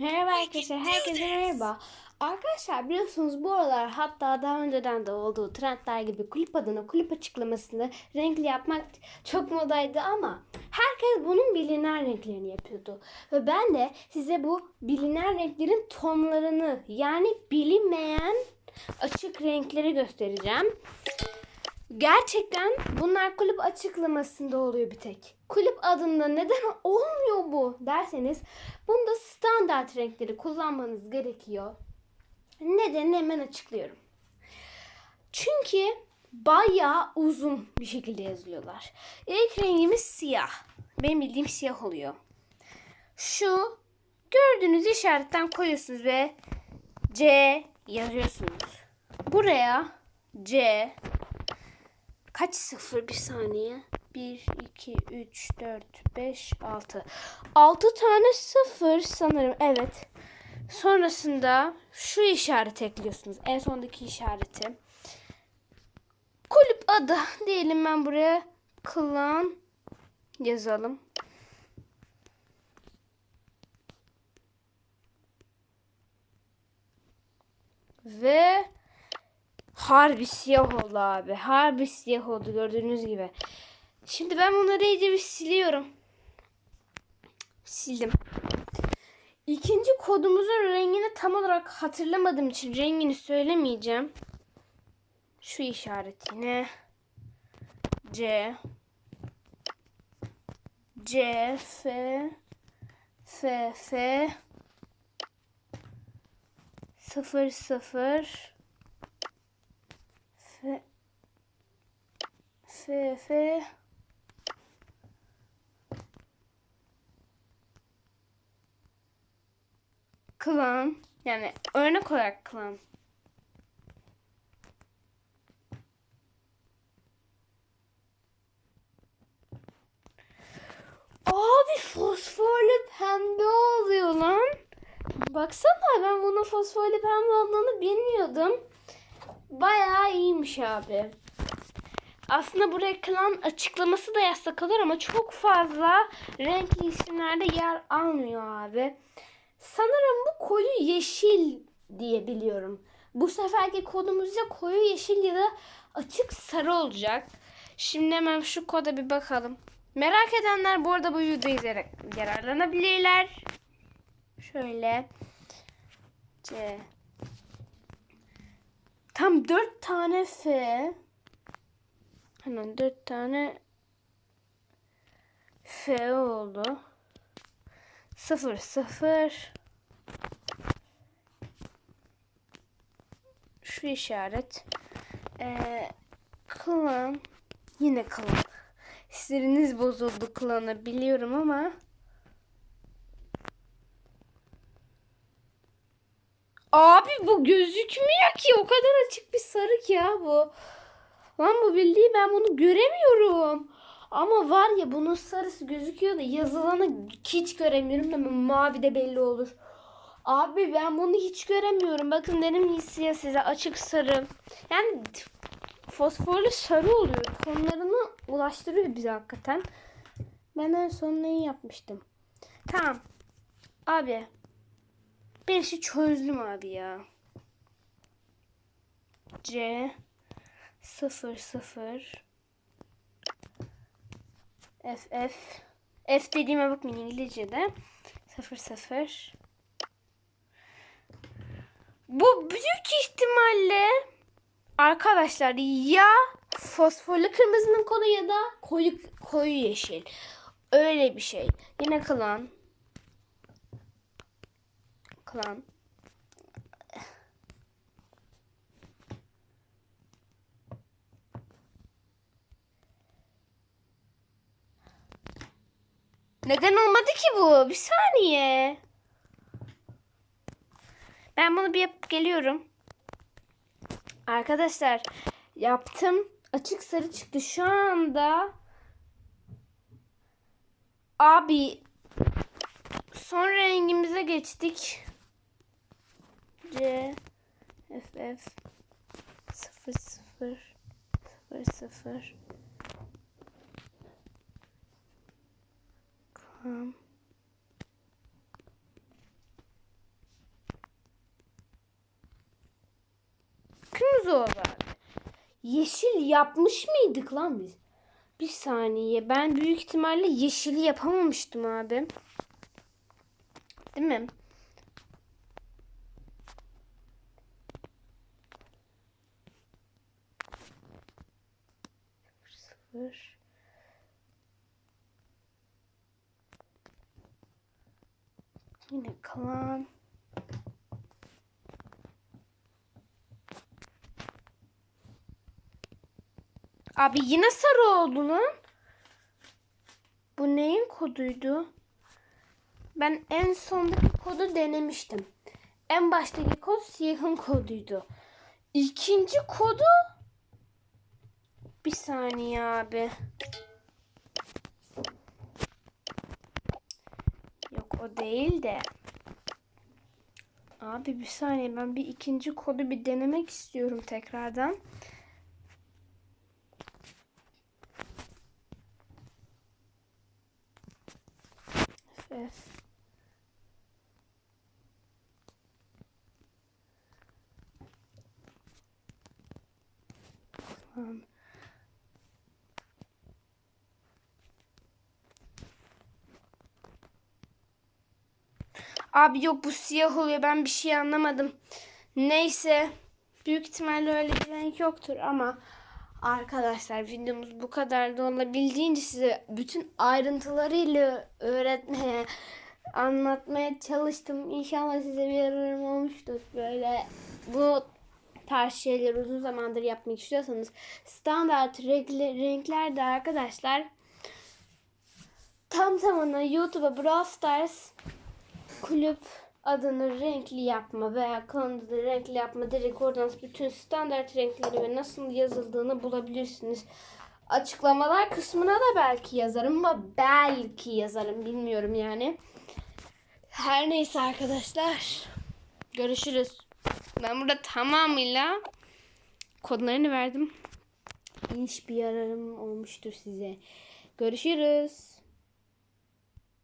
Merhaba arkadaşlar, herkese merhaba. Arkadaşlar biliyorsunuz bu aralar hatta daha önceden de olduğu trendler gibi kulüp adına kulüp açıklamasını renkli yapmak çok modaydı ama herkes bunun bilinen renklerini yapıyordu. Ve ben de size bu bilinen renklerin tonlarını yani bilinmeyen açık renkleri göstereceğim. Gerçekten bunlar kulüp açıklamasında oluyor bir tek. Kulüp adında neden olmuyor bu derseniz bunda standart renkleri kullanmanız gerekiyor. Nedenini hemen açıklıyorum. Çünkü bayağı uzun bir şekilde yazılıyorlar. İlk rengimiz siyah. Benim bildiğim siyah oluyor. Şu gördüğünüz işaretten koyuyorsunuz ve C yazıyorsunuz. Buraya C kaç sıfır bir saniye? 1, 2, 3, 4, 5, 6. 6 tane sıfır sanırım. Evet. Sonrasında şu işareti ekliyorsunuz. En sondaki işareti. Kulüp adı diyelim ben buraya klan yazalım. Ve Harbi siyah oldu abi. Harbi siyah oldu gördüğünüz gibi. Şimdi ben bunları iyice bir siliyorum. Sildim. İkinci kodumuzun rengini tam olarak hatırlamadığım için rengini söylemeyeceğim. Şu işaret yine. C. C, F, F, F. 0, 0. F klan yani örnek olarak klan. Abi fosforlu pembe oluyor lan. Baksana ben bunun fosforlu pembe olduğunu bilmiyordum. Bayağı iyiymiş abi. Aslında buraya klan açıklaması da yazsak olur ama çok fazla renkli isimlerde yer almıyor abi. Sanırım bu koyu yeşil diye biliyorum. Bu seferki kodumuz ya koyu yeşil ya da açık sarı olacak. Şimdi hemen şu koda bir bakalım. Merak edenler bu arada bu videoyu izleyerek yararlanabilirler. Şöyle. C. Tam dört tane F. Hemen dört tane F oldu. Sıfır sıfır. Şu işaret. Ee, klan. Yine klan. Siniriniz bozuldu klana biliyorum ama. Abi bu gözükmüyor ki. O kadar açık bir sarık ya bu. Lan bu bildiği ben bunu göremiyorum. Ama var ya bunun sarısı gözüküyor da yazılanı hiç göremiyorum da mavi de belli olur. Abi ben bunu hiç göremiyorum. Bakın benim ya size açık sarı. Yani fosforlu sarı oluyor. Tonlarını ulaştırıyor bize hakikaten. Ben en son neyi yapmıştım? Tamam. Abi. Ben işi çözdüm abi ya. C 0 0 F F F dediğime bakmayın İngilizce'de 0 0 Bu büyük ihtimalle arkadaşlar ya fosforlu kırmızının kolu ya da koyu koyu yeşil. Öyle bir şey. Yine klan. Klan. Neden olmadı ki bu? Bir saniye. Ben bunu bir yapıp geliyorum. Arkadaşlar yaptım. Açık sarı çıktı. Şu anda abi son rengimize geçtik. C F F 0 0 0 0 Tamam. Kırmızı olarak. Yeşil yapmış mıydık lan biz? Bir saniye. Ben büyük ihtimalle yeşili yapamamıştım abi. Değil mi? Sıfır. Yine kalan. Abi yine sarı oldu lan. Bu neyin koduydu? Ben en sondaki kodu denemiştim. En baştaki kod siyahın koduydu. İkinci kodu bir saniye abi. Yok o değil de. Abi bir saniye ben bir ikinci kodu bir denemek istiyorum tekrardan. FF. Tamam. Abi yok bu siyah oluyor. Ben bir şey anlamadım. Neyse. Büyük ihtimalle öyle bir renk yoktur ama arkadaşlar videomuz bu kadar da olabildiğince size bütün ayrıntılarıyla öğretmeye anlatmaya çalıştım. İnşallah size bir yararım olmuştur. Böyle bu tarz şeyleri uzun zamandır yapmak istiyorsanız standart renkli, renklerde arkadaşlar tam tamına YouTube'a Brawl Stars kulüp adını renkli yapma veya kanalı renkli yapma direkt oradan bütün standart renkleri ve nasıl yazıldığını bulabilirsiniz. Açıklamalar kısmına da belki yazarım ama belki yazarım bilmiyorum yani. Her neyse arkadaşlar. Görüşürüz. Ben burada tamamıyla kodlarını verdim. Hiçbir yararım olmuştur size. Görüşürüz.